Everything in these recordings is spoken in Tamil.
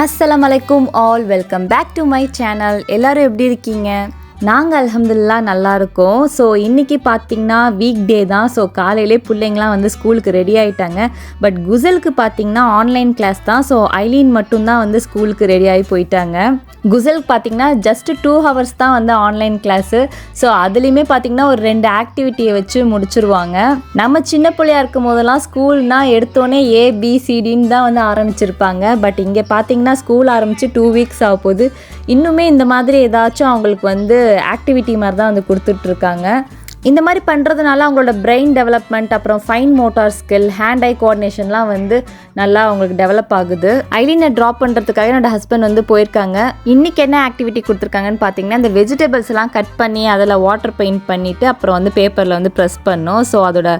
அஸ்லாம் அலைக்கும் all welcome back to my channel எல்லாரும் எப்படி இருக்கீங்க? நாங்கள் அலமதுல்லா நல்லா இருக்கோம் ஸோ இன்றைக்கி பார்த்தீங்கன்னா வீக் டே தான். ஸோ காலையிலே பிள்ளைங்களாம் வந்து ஸ்கூலுக்கு ரெடி ஆகிட்டாங்க பட் குசலுக்கு பார்த்தீங்கன்னா ஆன்லைன் கிளாஸ் தான். ஸோ ஐலீன் மட்டும்தான் வந்து ஸ்கூலுக்கு ரெடி ஆகி போயிட்டாங்க. குசலுக்கு பார்த்தீங்கன்னா ஜஸ்ட் டூ ஹவர்ஸ் தான் வந்து ஆன்லைன் கிளாஸு ஸோ அதுலேயுமே பார்த்தீங்கன்னா ஒரு ரெண்டு ஆக்டிவிட்டியை வச்சு முடிச்சுருவாங்க. நம்ம சின்ன பிள்ளையா இருக்கும் போதெல்லாம் ஸ்கூல்னா எடுத்தோடனே ஏபிசிடின்னு தான் வந்து ஆரம்பிச்சிருப்பாங்க. பட் இங்கே பார்த்தீங்கன்னா ஸ்கூல் ஆரம்பித்து டூ வீக்ஸ் ஆக போகுது இன்னுமே இந்த மாதிரி ஏதாச்சும் அவங்களுக்கு வந்து ஆக்டிவிட்டி மாதிரி தான் வந்து கொடுத்துட்ருக்காங்க இந்த மாதிரி பண்ணுறதுனால அவங்களோட பிரெயின் டெவலப்மெண்ட் அப்புறம் fine motor skill hand eye கோஆர்டினேஷன்லாம் வந்து நல்லா அவங்களுக்கு டெவலப் ஆகுது. ஐலினை ட்ராப் பண்ணுறதுக்காக என்னோட ஹஸ்பண்ட் வந்து போயிருக்காங்க. இன்றைக்கி என்ன ஆக்டிவிட்டி கொடுத்துருக்காங்கன்னு பார்த்தீங்கன்னா இந்த வெஜிடபிள்ஸ்லாம் கட் பண்ணி அதில் வாட்டர் பெயிண்ட் பண்ணிவிட்டு அப்புறம் வந்து பேப்பரில் வந்து ப்ரெஸ் பண்ணோம். ஸோ அதோட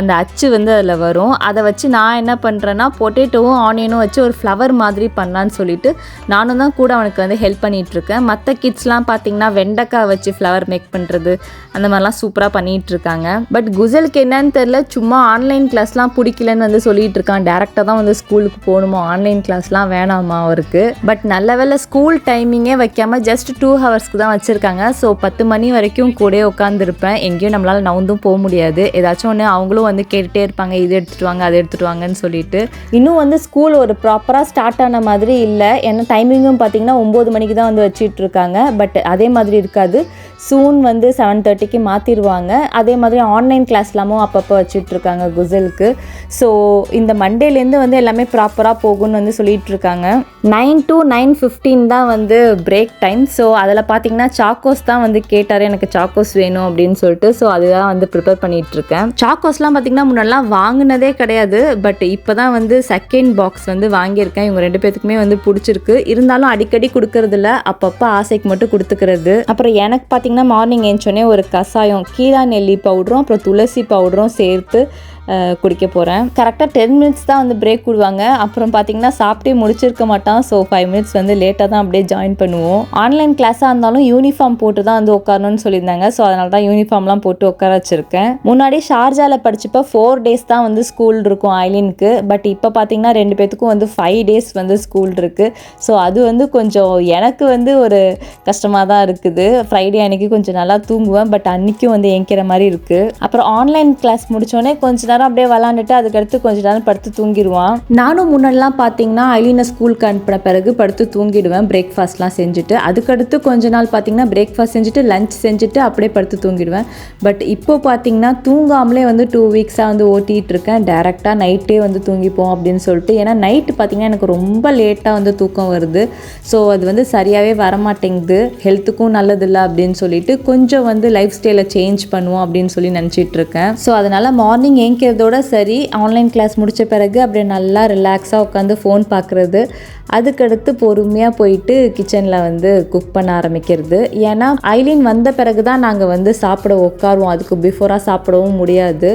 அந்த அச்சு வந்து அதில் வரும். அதை வச்சு நான் என்ன பண்ணுறேன்னா பொட்டேட்டோவும் ஆனியனும் வச்சு ஒரு ஃப்ளவர் மாதிரி பண்ணலான்னு சொல்லிட்டு நானும் தான் கூட அவனுக்கு வந்து ஹெல்ப் பண்ணிகிட்ருக்கேன் மற்ற கிட்ஸ்லாம் பார்த்தீங்கன்னா வெண்டைக்காய் வச்சு ஃப்ளவர் மேக் பண்ணுறது அந்த மாதிரிலாம் சூப்பராக பண்ணிகிட்டு இருக்காங்க பட் குசலுக்கு என்னன்னு தெரில சும்மா ஆன்லைன் கிளாஸ்லாம் பிடிக்கலன்னு வந்து சொல்லிட்டு இருக்கான் டேரெக்டாக தான் வந்து ஸ்கூலுக்கு போகணுமா? ஆன்லைன் கிளாஸ்லாம் வேணாமா அவருக்கு? பட் நல்ல வேலை ஸ்கூல் டைமிங்கே வைக்காம ஜஸ்ட் டூ ஹவர்ஸ்க்கு தான் வச்சுருக்காங்க. ஸோ பத்து மணி வரைக்கும் கூட உட்காந்துருப்பேன் எங்கேயும் நம்மளால் நவுந்தும் போக முடியாது. ஏதாச்சும் ஒன்று அவங்களும் வந்து கேட்டுகிட்டே இருப்பாங்க. இது எடுத்துகிட்டு வாங்க அதை எடுத்துகிட்டு வாங்கன்னு சொல்லிட்டு. இன்னும் வந்து ஸ்கூல் ஒரு ப்ராப்பராக ஸ்டார்ட் ஆன மாதிரி இல்லை. ஏன்னா டைமிங்கும் பார்த்தீங்கன்னா ஒம்பது மணிக்கு தான் வந்து வச்சுட்டு இருக்காங்க பட் அதே மாதிரி இருக்காது. சூன் வந்து செவன் தேர்ட்டிக்கு மாற்றிடுவாங்க அதே மாதிரி ஆன்லைன் கிளாஸ்லாமும் அப்பப்போ வச்சுட்ருக்காங்க குசலுக்கு. ஸோ இந்த மண்டேலேருந்து வந்து எல்லாமே ப்ராப்பராக போகும்னு வந்து சொல்லிகிட்ருக்காங்க நைன் டு நைன் ஃபிஃப்டீன் தான் வந்து பிரேக் டைம் ஸோ அதில் பார்த்தீங்கன்னா சாக்கோஸ் தான் வந்து கேட்டார் எனக்கு சாக்கோஸ் வேணும் அப்படின்னு சொல்லிட்டு. ஸோ அதுதான் வந்து ப்ரிப்பேர் பண்ணிகிட்ருக்கேன் சாக்கோஸ்லாம் பார்த்தீங்கன்னா முன்னெல்லாம் வாங்கினதே கிடையாது. பட் இப்போ தான் வந்து செகண்ட் பாக்ஸ் வந்து வாங்கியிருக்கேன். இவங்க ரெண்டு பேர்த்துக்குமே வந்து பிடிச்சிருக்கு. இருந்தாலும் அடிக்கடி கொடுக்கறதில்ல. அப்பப்போ ஆசைக்கு மட்டும் கொடுத்துக்கிறது. அப்புறம் எனக்கு பார்த்து பார்த்தீங்கன்னா மார்னிங் ஏஞ்சோடனே ஒரு கஷாயம் கீழா நெல்லி பவுடரும் அப்புறம் துளசி பவுடரும் சேர்த்து குடிக்க போகிறேன் கரெக்டாக டென் மினிட்ஸ் தான் வந்து பிரேக் விடுவாங்க அப்புறம் பார்த்தீங்கன்னா சாப்பிட்டே முடிச்சிருக்க மாட்டான். ஸோ ஃபைவ் மினிட்ஸ் வந்து லேட்டாக தான் அப்படியே ஜாயின் பண்ணுவோம். ஆன்லைன் கிளாஸாக இருந்தாலும் யூனிஃபார்ம் போட்டு தான் வந்து உட்காரணும்னு சொல்லியிருந்தாங்க. ஸோ அதனால தான் யூனிஃபார்ம்லாம் போட்டு உட்கார வச்சுருக்கேன். முன்னாடி ஷார்ஜாவில் படிச்சப்போ ஃபோர் டேஸ் தான் வந்து ஸ்கூல் இருக்கும் ஐலினுக்கு. பட் இப்போ பார்த்தீங்கன்னா ரெண்டு பேத்துக்கும் வந்து ஃபைவ் டேஸ் வந்து ஸ்கூல் இருக்குது ஸோ அது வந்து கொஞ்சம் எனக்கு வந்து ஒரு கஷ்டமாக தான் இருக்குது. ஃப்ரைடே அன்னைக்கு கொஞ்சம் நல்லா தூங்குவேன். பட் அன்னைக்கும் வந்து ஏங்கிற மாதிரி இருக்குது அப்புறம் ஆன்லைன் கிளாஸ் முடித்தோடனே கொஞ்சம் நேரம் அப்படியே விளாண்டுட்டு அதுக்கடுத்து கொஞ்ச நேரம் படுத்து தூங்கிடுவான் நானும் முன்னாடிலாம் பார்த்தீங்கன்னா ஐலினை ஸ்கூலுக்கு அனுப்பின பிறகு படுத்து தூங்கிடுவேன். பிரேக்ஃபாஸ்ட்லாம் செஞ்சுட்டு அதுக்கடுத்து கொஞ்ச நாள் பார்த்தீங்கன்னா பிரேக்ஃபாஸ்ட் செஞ்சுட்டு லஞ்ச் செஞ்சுட்டு அப்படியே படுத்து தூங்கிடுவேன். பட் இப்போ பார்த்தீங்கன்னா தூங்காமலே வந்து டூ வீக்ஸாக வந்து ஓட்டிகிட்டு இருக்கேன். டேரெக்டாக நைட்டே வந்து தூங்கிப்போம் அப்படின்னு சொல்லிட்டு. ஏன்னா நைட்டு பார்த்தீங்கன்னா எனக்கு ரொம்ப லேட்டாக வந்து தூக்கம் வருது. ஸோ அது வந்து சரியாகவே வரமாட்டேங்குது. ஹெல்த்துக்கும் நல்லதில்லை அப்படின்னு சொல்லிட்டு கொஞ்சம் வந்து லைஃப் ஸ்டைலை சேஞ்ச் பண்ணுவோம் அப்படின்னு சொல்லி நினச்சிட்டு இருக்கேன். ஸோ அதனால் மார்னிங் ஏங்கிறதோட சரி ஆன்லைன் கிளாஸ் முடித்த பிறகு அப்படியே நல்லா ரிலாக்ஸாக உட்காந்து ஃபோன் பார்க்குறது. அதுக்கடுத்து பொறுமையாக போயிட்டு கிச்சனில் வந்து குக் பண்ண ஆரம்பிக்கிறது. ஏன்னா ஐலின் வந்த பிறகு தான் நாங்கள் வந்து சாப்பிட உட்காருவோம். அதுக்கு பிஃபோராக சாப்பிடவும் முடியாது.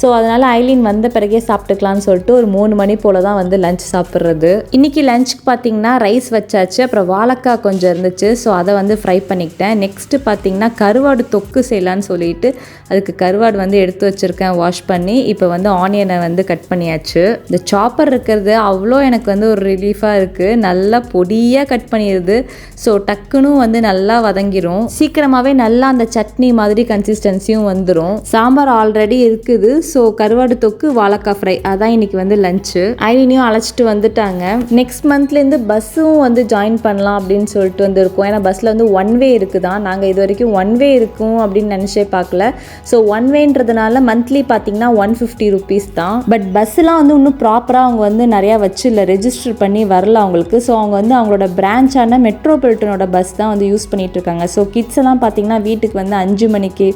ஸோ அதனால் ஐலின் வந்த பிறகே சாப்பிட்டுக்கலாம்னு சொல்லிட்டு ஒரு மூணு மணி போல் தான் வந்து லஞ்ச் சாப்பிட்றது. இன்றைக்கி லஞ்சுக்கு பார்த்தீங்கன்னா ரைஸ் வச்சாச்சு அப்புறம் வாழைக்காய் கொஞ்சம் இருந்துச்சு. ஸோ அதை வந்து ஃப்ரை பண்ணிக்கிட்டேன். நெக்ஸ்ட்டு பார்த்தீங்கன்னா கருவாடு தொக்கு செய்யலான்னு சொல்லிட்டு அதுக்கு கருவாடு வந்து எடுத்து வச்சுருக்கேன் வாஷ் பண்ணி. இப்போ வந்து ஆனியனை வந்து கட் பண்ணியாச்சு. இந்த சாப்பர் இருக்கிறது அவ்வளோ எனக்கு வந்து ஒரு ரிலீஃபாக இருக்குது நல்லா பொடியாக கட் பண்ணிடுது. ஸோ டக்குன்னு வந்து நல்லா வதங்கிரும். சீக்கிரமாகவே நல்லா அந்த சட்னி மாதிரி கன்சிஸ்டன்சியும் வந்துடும் சாம்பார் ஆல்ரெடி இருக்குது. ஸோ கருவாடு தொக்கு வாழக்காய் ஃப்ரை அதான் இன்னைக்கு வந்து லஞ்சு ஐலினையும் அழைச்சிட்டு வந்துட்டாங்க. நெக்ஸ்ட் மந்த்லேருந்து பஸ்ஸும் வந்து ஜாயின் பண்ணலாம் அப்படின்னு சொல்லிட்டு வந்து இருக்கோம் ஏன்னா பஸ்ஸில் வந்து ஒன் வே இருக்குதான் நாங்கள் இது வரைக்கும் ஒன் வே இருக்கும் அப்படின்னு நினச்சே பார்க்கல. ஸோ ஒன் வேன்றதுனால மந்த்லி பார்த்தீங்கன்னா ஒன் ஃபிஃப்டி ருபீஸ் தான். பட் பஸ்ஸெலாம் வந்து இன்னும் ப்ராப்பராக அவங்க வந்து நிறையா வச்சு இல்லை ரெஜிஸ்டர் பண்ணி வரல அவங்களுக்கு. ஸோ அவங்க வந்து அவங்களோட பிரான்ச்சான மெட்ரோபாலிட்டனோட பஸ் தான் வந்து யூஸ் பண்ணிகிட்டு இருக்காங்க ஸோ கிட்ஸ் எல்லாம் பார்த்தீங்கன்னா வீட்டுக்கு வந்து அஞ்சு மணிக்கு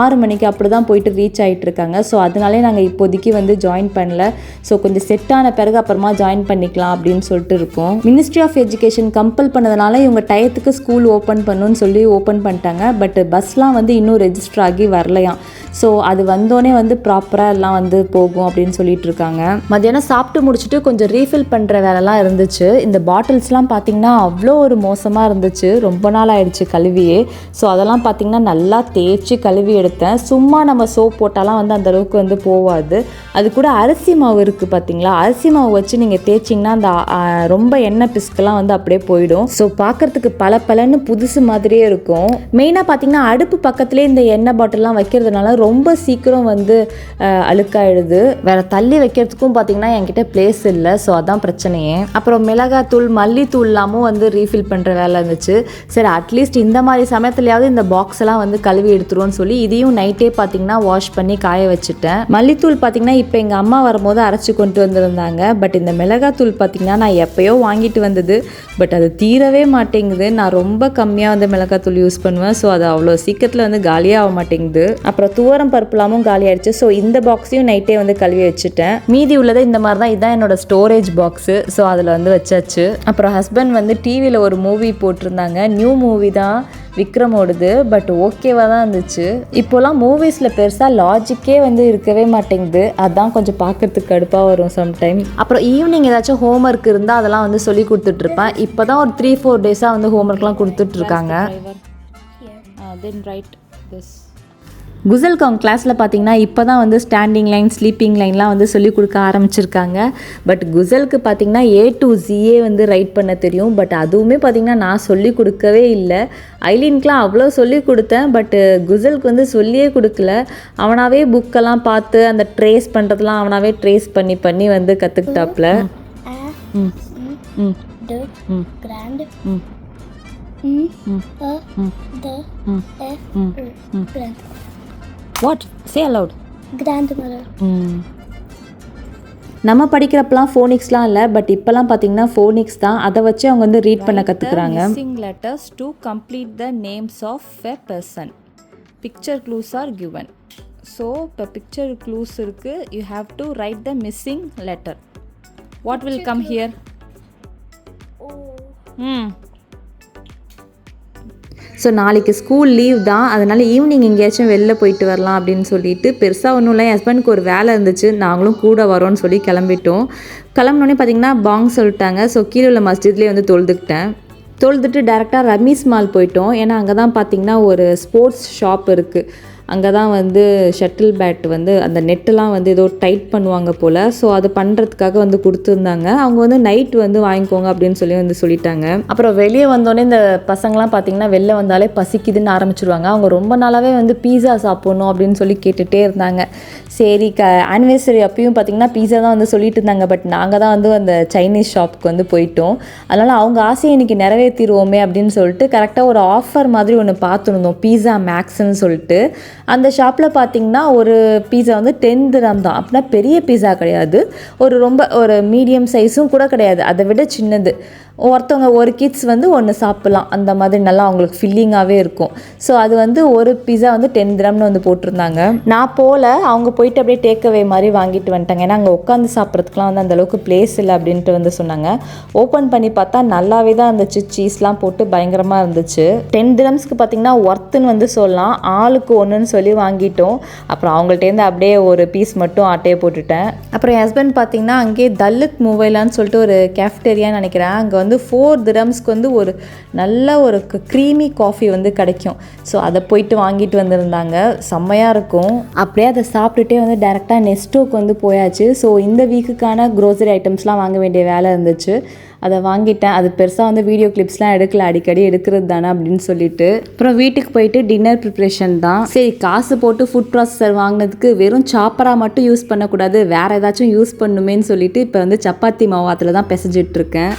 ஆறு மணிக்கு அப்படி தான் போயிட்டு ரீச் ஆகிட்டு இருக்காங்க ஸோ அதனாலே நாங்கள் இப்போதைக்கு வந்து ஜாயின் பண்ணல. ஸோ கொஞ்சம் செட் ஆன பிறகு அப்புறமா ஜாயின் பண்ணிக்கலாம் அப்படின்னு சொல்லிட்டு இருக்கோம். மினிஸ்ட்ரி ஆஃப் எஜுகேஷன் கம்பல் பண்ணதுனால இவங்க டயத்துக்கு ஸ்கூல் ஓப்பன் பண்ணணும்னு சொல்லி ஓப்பன் பண்ணிட்டாங்க. பட் பஸ்லாம் வந்து இன்னும் ரெஜிஸ்டர் ஆகி வரலையாம் ஸோ அது வந்தோடனே வந்து ப்ராப்பராக எல்லாம் வந்து போகும் அப்படின்னு சொல்லிட்டு இருக்காங்க. மத்தியானம் சாப்பிட்டு முடிச்சுட்டு கொஞ்சம் ரீஃபில் பண்ணுற வேலைலாம் இருந்துச்சு. இந்த பாட்டில்ஸ்லாம் பார்த்தீங்கன்னா அவ்வளோ ஒரு மோசமாக இருந்துச்சு. ரொம்ப நாள் ஆயிடுச்சு கழுவியே. ஸோ அதெல்லாம் பார்த்தீங்கன்னா நல்லா தேய்ச்சி கழுவி எடுத்தேன். சும்மா நம்ம சோப் போட்டாலாம் வந்து அந்த அளவுக்கு வந்து போகாது அது கூட அரிசி மாவு இருக்குது பார்த்தீங்களா அரிசி மாவு வச்சு நீங்கள் தேய்ச்சிங்கன்னா அந்த ரொம்ப எண்ணெய் பிஸ்கெல்லாம் வந்து அப்படியே போயிடும். ஸோ பார்க்குறதுக்கு பல பலன்னு புதுசு மாதிரியே இருக்கும். மெயினாக பார்த்தீங்கன்னா அடுப்பு பக்கத்துலேயே இந்த எண்ணெய் பாட்டில்லாம் வைக்கிறதுனால ரொம்ப சீக்கிரம் வந்து அழுக்காயிடுது. வேறு தள்ளி வைக்கிறதுக்கும் பார்த்தீங்கன்னா என்கிட்ட பிளேஸ் இல்லை. ஸோ அதான் பிரச்சனையே. அப்புறம் மிளகாத்தூள் மல்லித்தூள்லாமும் வந்து ரீஃபில் பண்ணுற வேலை இருந்துச்சு. சரி அட்லீஸ்ட் இந்த மாதிரி சமயத்துலையாவது இந்த பாக்ஸ் எல்லாம் வந்து கழுவி எடுத்துருவோம்னு சொல்லி இதையும் நைட்டே பார்த்தீங்கன்னா வாஷ் பண்ணி காய வச்சுட்டேன் மல்லித்தூள் பார்த்தீங்கன்னா இப்போ எங்கள் அம்மா வரும்போது அரைச்சி கொண்டு வந்திருந்தாங்க. பட் இந்த மிளகாத்தூள் பார்த்திங்கன்னா நான் எப்பயோ வாங்கிட்டு வந்தது. பட் அது தீரவே மாட்டேங்குது. நான் ரொம்ப கம்மியாக வந்து மிளகாத்தூள் யூஸ் பண்ணுவேன். ஸோ அது அவ்வளோ சீக்கிரத்தில் வந்து காலியாக ஆக மாட்டேங்குது. அப்புறம் துவரம் பருப்புலாமும் காலி ஆயிடுச்சு. ஸோ இந்த பாக்ஸையும் நைட்டே வந்து கழுவி வச்சுட்டேன். மீதி உள்ளதை இந்த மாதிரி தான் இதுதான் என்னோட ஸ்டோரேஜ் பாக்ஸு ஸோ அதில் வந்து வச்சாச்சு. அப்புறம் ஹஸ்பண்ட் வந்து டிவியில் ஒரு மூவி போட்டிருந்தாங்க. நியூ மூவி தான். விக்ரமோடது பட் ஓகேவாக தான் இருந்துச்சு. இப்போலாம் மூவிஸில் பெருசாக லாஜிக்கே வந்து இருக்கவே மாட்டேங்குது. அதான் கொஞ்சம் பார்க்கறதுக்கு கடுப்பாக வரும் சம்டைம் அப்புறம் ஈவினிங் ஏதாச்சும் ஹோம்ஒர்க் இருந்தால் அதெல்லாம் வந்து சொல்லி கொடுத்துட்ருப்பேன். இப்போ தான் ஒரு த்ரீ ஃபோர் டேஸாக வந்து ஹோம்ஒர்க்லாம் கொடுத்துட்ருக்காங்க. தென் ரைட் திஸ் குசல்க்கு அவங்க கிளாஸில் பார்த்தீங்கன்னா இப்போ தான் வந்து ஸ்டாண்டிங் லைன் ஸ்லீப்பிங் லைன்லாம் வந்து சொல்லிக் கொடுக்க ஆரம்பிச்சிருக்காங்க. பட் குசல்க்கு பார்த்தீங்கன்னா ஏ டு ஜியே வந்து ரைட் பண்ண தெரியும். பட் அதுவுமே பார்த்தீங்கன்னா நான் சொல்லி கொடுக்கவே இல்லை. ஐலின்க்குலாம் அவ்வளோ சொல்லி கொடுத்தேன். பட் குசல்க்கு வந்து சொல்லியே கொடுக்கல. அவனாவே புக்கெல்லாம் பார்த்து அந்த ட்ரேஸ் பண்ணுறதுலாம் அவனாவே ட்ரேஸ் பண்ணி பண்ணி வந்து கற்றுக்கிட்டாப்புல ம். ம். ம். ம். M, ம். A, ம். D, ம். E, ம். U. ம். Grand. What say aloud. நம்ம படிக்கிறப்பலாம் ஃபோனிக்ஸ்லாம் இல்லை பட் இப்போலாம் பார்த்தீங்கன்னா ஃபோனிக்ஸ் தான். அதை வச்சு அவங்க வந்து ரீட் பண்ண கற்றுக்குறாங்க missing letters to complete the names of a person picture clues are given so இப்போ பிக்சர் க்ளூஸ் இருக்குது you have to write the missing letter what will come here Oh. ம் ஸோ நாளைக்கு ஸ்கூல் லீவ் தான். அதனால் ஈவினிங் எங்கேயாச்சும் வெளில போயிட்டு வரலாம் அப்படின்னு சொல்லிட்டு பெருசாக ஒன்றும் இல்லை. என் ஹஸ்பண்டுக்கு ஒரு வேலை இருந்துச்சு. நாங்களும் கூட வரோன்னு சொல்லி கிளம்பிட்டோம். கிளம்பினோடனே பார்த்திங்கன்னா பாங் சொல்லிட்டாங்க. ஸோ கீழே உள்ள மஸ்ஜித்லேயே வந்து தொழுதுக்கிட்டேன். தொழுதுட்டு டேரெக்டாக ரமீஸ் மால் போயிட்டோம். ஏன்னா அங்கே தான் பார்த்திங்கன்னா ஒரு ஸ்போர்ட்ஸ் ஷாப் இருக்குது அங்கே தான் வந்து ஷட்டில் பேட் வந்து அந்த நெட்டெல்லாம் வந்து ஏதோ டைட் பண்ணுவாங்க போல். ஸோ அது பண்ணுறதுக்காக வந்து கொடுத்துருந்தாங்க. அவங்க வந்து நைட் வந்து வாங்கிக்கோங்க அப்படின்னு சொல்லி வந்து சொல்லிட்டாங்க. அப்புறம் வெளியே வந்தோடனே இந்த பசங்களாம் பார்த்தீங்கன்னா வெளில வந்தாலே பசிக்குதுன்னு ஆரம்பிச்சிருவாங்க. அவங்க ரொம்ப நாளாகவே வந்து பீஸா சாப்பிட்ணும் அப்படின்னு சொல்லி கேட்டுகிட்டே இருந்தாங்க. சரி க ஆனிவர்சரி அப்பயும் பார்த்தீங்கன்னா பீஸா தான் வந்து சொல்லிட்டு இருந்தாங்க. பட் நாங்கள் தான் வந்து அந்த சைனீஸ் ஷாப்புக்கு வந்து போயிட்டோம். அதனால் அவங்க ஆசையை இன்னைக்கு நிறைவேற்றிடுவோமே அப்படின்னு சொல்லிட்டு கரெக்டாக ஒரு ஆஃபர் மாதிரி ஒன்று பார்த்துருந்தோம் பீஸா மேக்ஸ்ன்னு சொல்லிட்டு. அந்த ஷாப்பில் பார்த்தீங்கன்னா ஒரு பீஸா வந்து டென் திரம் தான். அப்படின்னா பெரிய பீஸா கிடையாது. ஒரு ரொம்ப ஒரு மீடியம் சைஸும் கூட கிடையாது. அதை விட சின்னது. ஒருத்தவங்க ஒரு கிட்ஸ் வந்து ஒன்று சாப்பிட்லாம். அந்த மாதிரி நல்லா அவங்களுக்கு ஃபில்லிங்காகவே இருக்கும். ஸோ அது வந்து ஒரு பீஸா வந்து டென் கிராம்னு வந்து போட்டிருந்தாங்க. நான் போல் அவங்க போயிட்டு அப்படியே டேக்அவே மாதிரி வாங்கிட்டு வந்துட்டாங்க. ஏன்னா அங்கே உட்காந்து சாப்பிட்றதுக்குலாம் வந்து அந்த அளவுக்கு பிளேஸ் இல்லை அப்படின்ட்டு வந்து சொன்னாங்க. ஓப்பன் பண்ணி பார்த்தா நல்லாவே தான் இருந்துச்சு. சீஸ்லாம் போட்டு பயங்கரமாக இருந்துச்சு. டென் திரம்ஸ்க்கு பார்த்தீங்கன்னா ஒர்த்துன்னு வந்து சொல்லலாம். ஆளுக்கு ஒன்றுன்னு சொல்லி வாங்கிட்டோம். அப்புறம் அவங்கள்ட்டேருந்து அப்படியே ஒரு பீஸ் மட்டும் ஆட்டையே போட்டுட்டேன். அப்புறம் என் ஹஸ்பண்ட் பார்த்தீங்கன்னா அங்கேயே தல்லுக் மூவைலான்னு சொல்லிட்டு ஒரு கேஃப்டேரியான்னு நினைக்கிறேன். அங்கே வந்து ஃபோர் திரம்ஸ்க்கு வந்து ஒரு நல்ல ஒரு க்ரீமி காஃபி வந்து கிடைக்கும். ஸோ அதை போயிட்டு வாங்கிட்டு வந்திருந்தாங்க. செம்மையாக இருக்கும். அப்படியே அதை சாப்பிட்டுட்டே வந்து டேரெக்டாக நெஸ்டோக்கு வந்து போயாச்சு. ஸோ இந்த வீக்குக்கான க்ரோசரி ஐட்டம்ஸ்லாம் வாங்க வேண்டிய வேலை இருந்துச்சு. அதை வாங்கிட்டேன். அது பெருசாக வந்து வீடியோ கிளிப்ஸ்லாம் எடுக்கல. அடிக்கடி எடுக்கிறது தானே அப்படின்னு சொல்லிட்டு. அப்புறம் வீட்டுக்கு போயிட்டு டின்னர் ப்ரிப்ரேஷன் தான். சரி காசு போட்டு ஃபுட் ப்ராசஸர் வாங்கினதுக்கு வெறும் சாப்பராக மட்டும் யூஸ் பண்ணக்கூடாது. வேறு ஏதாச்சும் யூஸ் பண்ணுமேன்னு சொல்லிட்டு இப்போ வந்து சப்பாத்தி மாவு அதில் தான் பிசைஞ்சிட்ருக்கேன்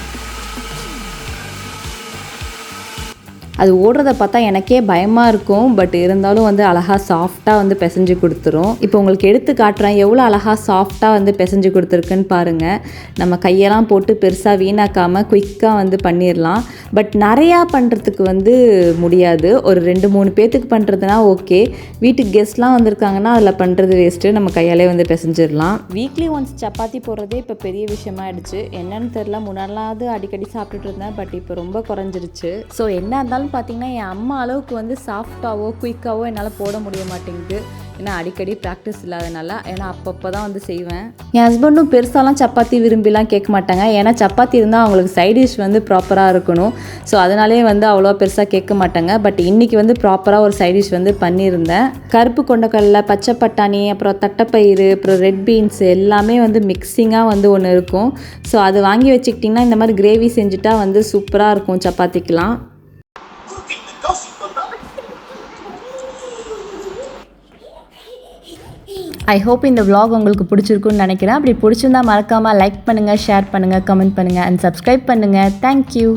அது ஓடுறத பார்த்தா எனக்கே பயமாக இருக்கும். பட் இருந்தாலும் வந்து அழகாக சாஃப்டாக வந்து பிசைஞ்சு கொடுத்துரும். இப்போ உங்களுக்கு எடுத்து காட்டுறேன். எவ்வளோ அழகாக சாஃப்டாக வந்து பிசைஞ்சு கொடுத்துருக்குன்னு பாருங்கள் நம்ம கையெல்லாம் போட்டு பெருசாக வீணாக்காமல் குயிக்காக வந்து பண்ணிடலாம் பட் நிறையா பண்ணுறதுக்கு வந்து முடியாது. ஒரு ரெண்டு மூணு பேர்த்துக்கு பண்ணுறதுனா ஓகே வீட்டுக்கு கெஸ்ட்லாம் வந்திருக்காங்கன்னா அதில் பண்ணுறது வேஸ்ட்டு நம்ம கையாலே வந்து பிசைஞ்சிடலாம் வீக்லி ஒன்ஸ் சப்பாத்தி போடுறதே இப்போ பெரிய விஷயமா ஆயிடுச்சு. என்னன்னு தெரில முன்னாடிலாம் அடிக்கடி சாப்பிட்டுட்டு இருந்தேன். பட் இப்போ ரொம்ப குறைஞ்சிருச்சு. ஸோ என்ன இருந்தாலும் பார்த்திங்கன்னா என் அம்மா அளவுக்கு வந்து சாஃப்டாகவோ குயிக்காகவோ என்னால் போட முடிய மாட்டேங்குது. ஏன்னா அடிக்கடி ப்ராக்டிஸ் இல்லாதனால. ஏன்னா அப்பப்போ தான் வந்து செய்வேன். என் ஹஸ்பண்டும் பெருசாலாம் சப்பாத்தி விரும்பிலாம் கேட்க மாட்டாங்க. ஏன்னா சப்பாத்தி இருந்தால் அவங்களுக்கு சைட் டிஷ் வந்து ப்ராப்பராக இருக்கணும். ஸோ அதனாலே வந்து அவ்வளோ பெருசாக கேட்க மாட்டாங்க. பட் இன்றைக்கி வந்து ப்ராப்பராக ஒரு சைட் டிஷ் வந்து பண்ணியிருந்தேன். கருப்பு கொண்டக்கடலை பச்சை பட்டாணி அப்புறம் தட்டைப்பயிறு அப்புறம் ரெட் பீன்ஸ் எல்லாமே வந்து மிக்சிங்காக வந்து ஒன்று இருக்கும். ஸோ அது வாங்கி வச்சுக்கிட்டிங்கன்னா இந்த மாதிரி கிரேவி செஞ்சுட்டா வந்து சூப்பராக இருக்கும் சப்பாத்திக்கெலாம் ஐ ஹோப் இந்த vlog உங்களுக்கு பிடிச்சிருக்குன்னு நினைக்கிறேன். அப்படி பிடிச்சிருந்தா மறக்காமல் லைக் பண்ணுங்கள் ஷேர் பண்ணுங்கள் கமெண்ட் பண்ணுங்கள் அண்ட் சப்ஸ்கிரைப் பண்ணுங்கள் தேங்க்யூ